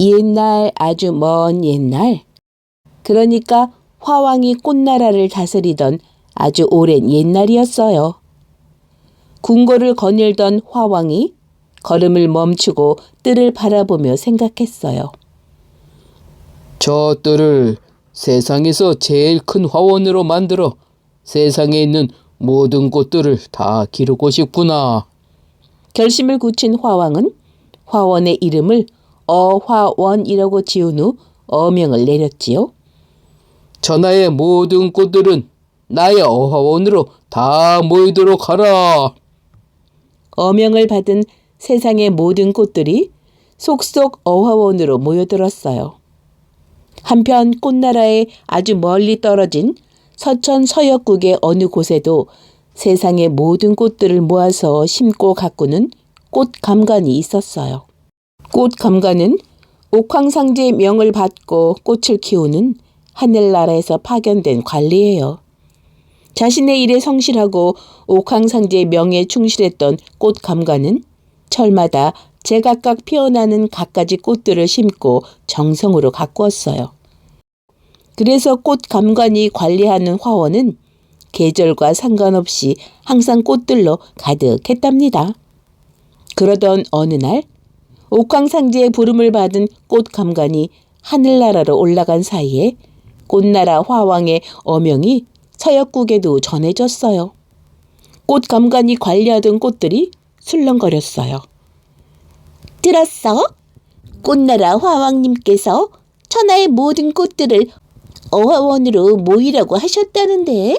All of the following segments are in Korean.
옛날 아주 먼 옛날 그러니까 화왕이 꽃나라를 다스리던 아주 오랜 옛날이었어요. 궁궐을 거닐던 화왕이 걸음을 멈추고 뜰을 바라보며 생각했어요. 저 뜰을 세상에서 제일 큰 화원으로 만들어 세상에 있는 모든 꽃들을 다 기르고 싶구나. 결심을 굳힌 화왕은 화원의 이름을 어화원이라고 지은 후 어명을 내렸지요. 천하의 모든 꽃들은 나의 어화원으로 다 모이도록 하라. 어명을 받은 세상의 모든 꽃들이 속속 어화원으로 모여들었어요. 한편 꽃나라에 아주 멀리 떨어진 서천 서역국의 어느 곳에도 세상의 모든 꽃들을 모아서 심고 가꾸는 꽃감관이 있었어요. 꽃감관은 옥황상제의 명을 받고 꽃을 키우는 하늘나라에서 파견된 관리예요. 자신의 일에 성실하고 옥황상제의 명에 충실했던 꽃감관은 철마다 제각각 피어나는 갖가지 꽃들을 심고 정성으로 가꾸었어요. 그래서 꽃 감관이 관리하는 화원은 계절과 상관없이 항상 꽃들로 가득했답니다. 그러던 어느 날 옥황상제의 부름을 받은 꽃 감관이 하늘나라로 올라간 사이에 꽃나라 화왕의 어명이 서역국에도 전해졌어요. 꽃 감관이 관리하던 꽃들이 술렁거렸어요. 들었어? 꽃나라 화왕님께서 천하의 모든 꽃들을 어화원으로 모이라고 하셨다는데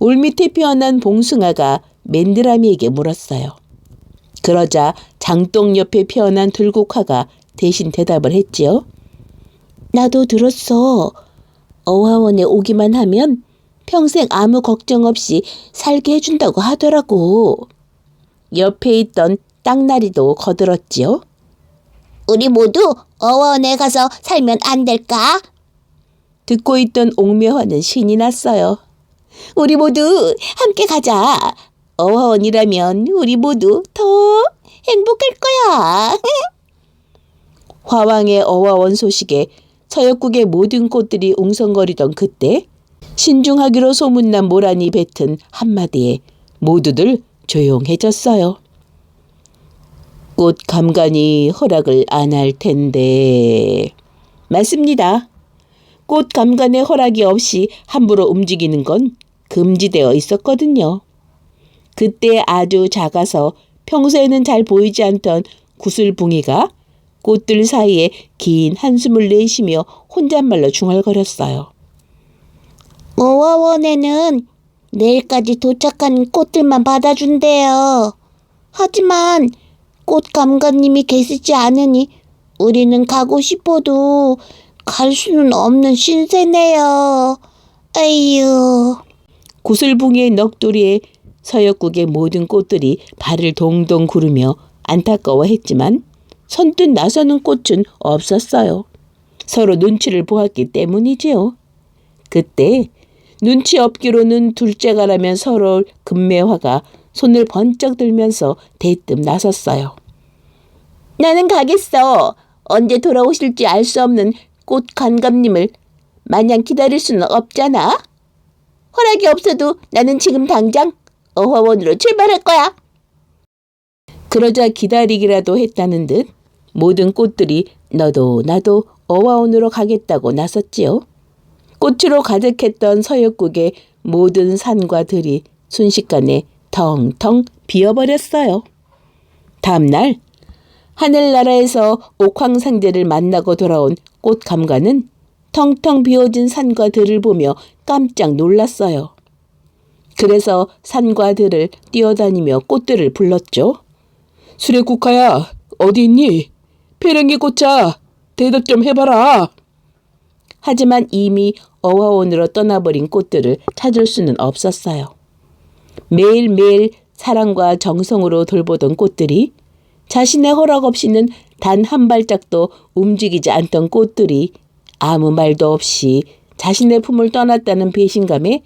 울밑에 피어난 봉숭아가 맨드라미에게 물었어요. 그러자 장독 옆에 피어난 들국화가 대신 대답을 했지요. 나도 들었어. 어화원에 오기만 하면 평생 아무 걱정 없이 살게 해준다고 하더라고. 옆에 있던 땅나리도 거들었지요. 우리 모두 어원에 가서 살면 안 될까? 듣고 있던 옥묘화는 신이 났어요. 우리 모두 함께 가자. 어원이라면 우리 모두 더 행복할 거야. 화왕의 어화원 소식에 서역국의 모든 꽃들이 웅성거리던 그때 신중하기로 소문난 모란이 뱉은 한마디에 모두들 조용해졌어요. 꽃 감간이 허락을 안 할 텐데. 맞습니다. 꽃 감간의 허락이 없이 함부로 움직이는 건 금지되어 있었거든요. 그때 아주 작아서 평소에는 잘 보이지 않던 구슬붕이가 꽃들 사이에 긴 한숨을 내쉬며 혼잣말로 중얼거렸어요. 어화원에는 내일까지 도착한 꽃들만 받아준대요. 하지만 꽃 감각님이 계시지 않으니 우리는 가고 싶어도 갈 수는 없는 신세네요. 아유. 구슬붕이의 넋두리에 서역국의 모든 꽃들이 발을 동동 구르며 안타까워했지만 선뜻 나서는 꽃은 없었어요. 서로 눈치를 보았기 때문이지요. 그때 눈치 없기로는 둘째가라면 서로 금매화가 손을 번쩍 들면서 대뜸 나섰어요. 나는 가겠어. 언제 돌아오실지 알 수 없는 꽃 간감님을 마냥 기다릴 수는 없잖아. 허락이 없어도 나는 지금 당장 어화원으로 출발할 거야. 그러자 기다리기라도 했다는 듯 모든 꽃들이 너도 나도 어화원으로 가겠다고 나섰지요. 꽃으로 가득했던 서역국의 모든 산과 들이 순식간에 텅텅 비어버렸어요. 다음날 하늘나라에서 옥황상제를 만나고 돌아온 꽃감관은 텅텅 비어진 산과 들을 보며 깜짝 놀랐어요. 그래서 산과 들을 뛰어다니며 꽃들을 불렀죠. 수레국화야, 어디 있니? 페랭이 꽃자, 대답 좀 해봐라. 하지만 이미 어화원으로 떠나버린 꽃들을 찾을 수는 없었어요. 매일매일 사랑과 정성으로 돌보던 꽃들이 자신의 허락 없이는 단 한 발짝도 움직이지 않던 꽃들이 아무 말도 없이 자신의 품을 떠났다는 배신감에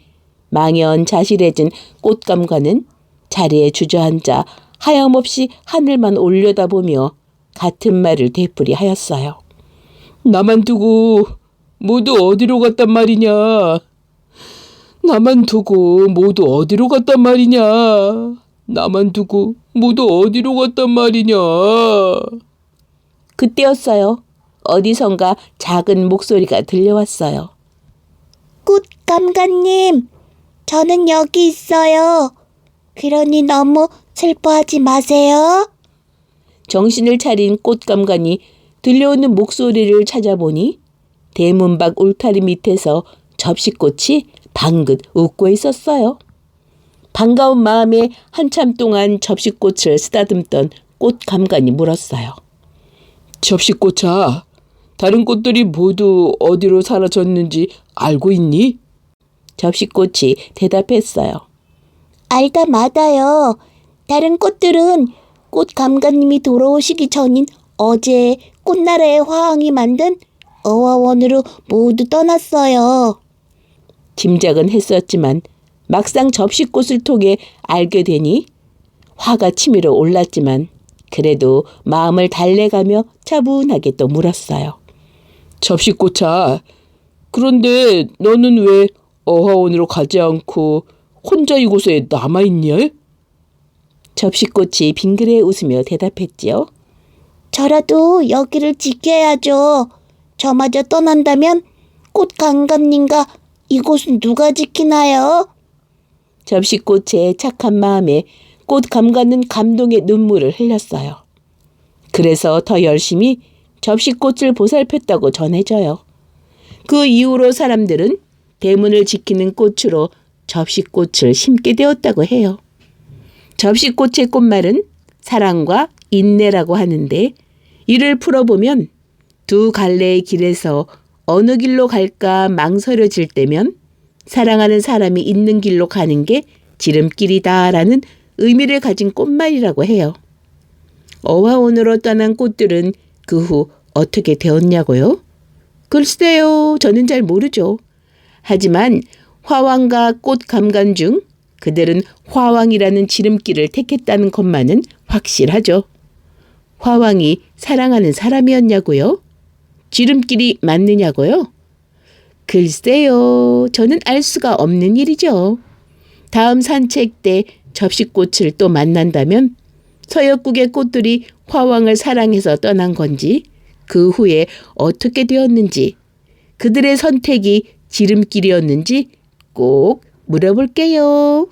망연자실해진 꽃감과는 자리에 주저앉아 하염없이 하늘만 올려다보며 같은 말을 되풀이하였어요. 나만 두고 모두 어디로 갔단 말이냐? 나만 두고 모두 어디로 갔단 말이냐? 나만 두고 모두 어디로 갔단 말이냐? 그때였어요. 어디선가 작은 목소리가 들려왔어요. 꽃감가님, 저는 여기 있어요. 그러니 너무 슬퍼하지 마세요. 정신을 차린 꽃감관이 들려오는 목소리를 찾아보니 대문 밖 울타리 밑에서 접시꽃이 방긋 웃고 있었어요. 반가운 마음에 한참 동안 접시꽃을 쓰다듬던 꽃감관이 물었어요. 접시꽃아, 다른 꽃들이 모두 어디로 사라졌는지 알고 있니? 접시꽃이 대답했어요. 알다 마다요. 다른 꽃들은 꽃 감가님이 돌아오시기 전인 어제 꽃나라의 화왕이 만든 어화원으로 모두 떠났어요. 짐작은 했었지만 막상 접시꽃을 통해 알게 되니 화가 치밀어 올랐지만 그래도 마음을 달래가며 차분하게 또 물었어요. 접시꽃아, 그런데 너는 왜 어하원으로 가지 않고 혼자 이곳에 남아있냐? 접시꽃이 빙그레 웃으며 대답했지요. 저라도 여기를 지켜야죠. 저마저 떠난다면 꽃감가님과 이곳은 누가 지키나요? 접시꽃의 착한 마음에 꽃 감가는 감동의 눈물을 흘렸어요. 그래서 더 열심히 접시꽃을 보살폈다고 전해져요. 그 이후로 사람들은 대문을 지키는 꽃으로 접시꽃을 심게 되었다고 해요. 접시꽃의 꽃말은 사랑과 인내라고 하는데 이를 풀어보면 두 갈래의 길에서 어느 길로 갈까 망설여질 때면 사랑하는 사람이 있는 길로 가는 게 지름길이다라는 의미를 가진 꽃말이라고 해요. 어화원으로 떠난 꽃들은 그 후 어떻게 되었냐고요? 글쎄요, 저는 잘 모르죠. 하지만 화왕과 꽃 감간 중 그들은 화왕이라는 지름길을 택했다는 것만은 확실하죠. 화왕이 사랑하는 사람이었냐고요? 지름길이 맞느냐고요? 글쎄요, 저는 알 수가 없는 일이죠. 다음 산책 때 접시꽃을 또 만난다면 서역국의 꽃들이 화왕을 사랑해서 떠난 건지 그 후에 어떻게 되었는지 그들의 선택이 지름길이었는지 꼭 물어볼게요.